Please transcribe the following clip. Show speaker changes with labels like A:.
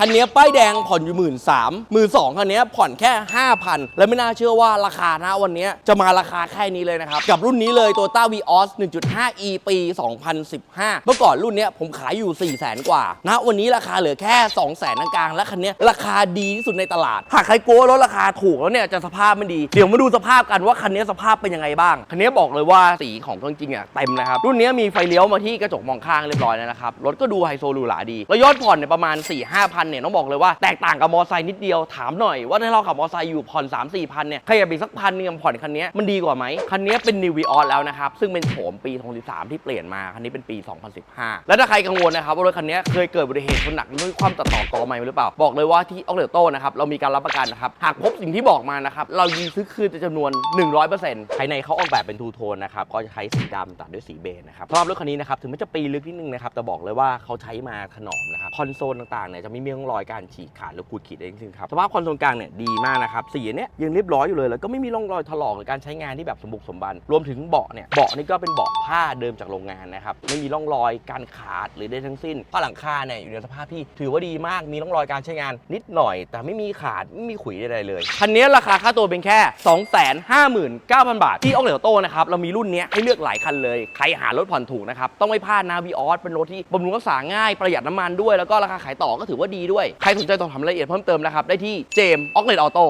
A: คันนี้ป้ายแดงผ่อนอยู่หมื่นสามมือสองคันนี้ผ่อนแค่ 5,000 และไม่น่าเชื่อว่าราคานะวันนี้จะมาราคาแค่นี้เลยนะครับ กับรุ่นนี้เลย Toyota Vios 1.5 e ปี 2015 เมื่อก่อนรุ่นนี้ผมขายอยู่ 4 0 0 0 0 0กว่านะวันนี้ราคาเหลือแค่ 2 0 0 0 0 0กลางและคันนี้ราคาดีที่สุดในตลาด หากใครกลัวรถราคาถูกแล้วเนี่ยจะสภาพไม่ดี เดี๋ยวมาดูสภาพกันว่าคันนี้สภาพเป็นยังไงบ้าง คันนี้บอกเลยว่าสีของเครื่องจริงอะเต็มนะครับรุ่นนี้มีไฟเลี้ยวมาที่กระจกมองข้างเรียบร้อยแล้วนะครับรถก็ดูไฮโซหรูหราดีแล้วยอดผ่อนเนี่ยประมาณ4 5 0 0 0เนี่ยต้องบอกเลยว่าแตกต่างกับมอไซค์นิดเดียวถามหน่อยว่าถ้าเราขับมอไซค์อยู่ผ่อน 3 4พันเนี่ยขยับอีกสักพันหนึงผ่อนคันนี้มันดีกว่าไหมคันนี้เป็น New Vios แล้วนะครับซึ่งเป็นโฉมปี 2013 ที่เปลี่ยนมาคันนี้เป็นปี 2015 แล้วถ้าใครกังวลนะครับว่ารถคันนี้เคยเกิดอุบัติเหตุชนหนักด้วยความตัดต่อกอไม้หรือเปล่าบอกเลยว่าที่ออกเลโต้นะครับเรามีการรับประกันนะครับหากพบสิ่งที่บอกมานะครับเรายินซื้อคืนจำนวน 100%ภายในเขาออกแบบเป็นทูโทนนะครับก็จะใช้สีดำตัดด้วยสีเบจนะครับสำหรับรถคันนี้นะครับถึงมันจะปีลึกนิดนึงนะครับแต่บอกเลยว่าเขาใช้มาถนอมนะครับคอนโซลต่างๆเนี่ยจะไม่มีร่องรอยการฉีกขาดหรือขูดขีดเองซึ่งครับสภาพคอนโซลกลางเนี่ยดีมากนะครับสีเนี้ยยังเรียบร้อยอยู่เลยแล้วก็ไม่มีร่องรอยถลอกหรือการใช้งานที่แบบสมบุกสมบัน รวมถึงเบาะเนี่ยเบาะนี่ก็เป็นเบาะผ้าเดิมจากโรงงานนะครับไม่มีร่องรอยการขาดหรือได้ทั้งสิ้นผ้าหลังคาเนี่ยอยู่ในสภาพที่ถือว่าดีมากมีร่องรอยการใช้งานนิดหน่อย แต่ไม่มีขาดไม่มีขุยใดๆเลยคันนี้ราคาค่าตัวเป็นแค่ 259,000 บาท ที่ออกเหลวโตนะครับเรามีรุ่นนี้ให้เลือกหลายคันเลย ใครหารถผ่อนถูกนะครับต้องไม่พลาดนะวีออสเป็นรถที่บำรุงรักษาง่ายประหยัดน้ำมันด้วยแล้วก็ราคาขายต่อก็ถือว่าดีด้วย ใครสนใจต้องทำรายละเอียดเพิ่มเติมนะครับ ได้ที่เจมออกเลดออโต้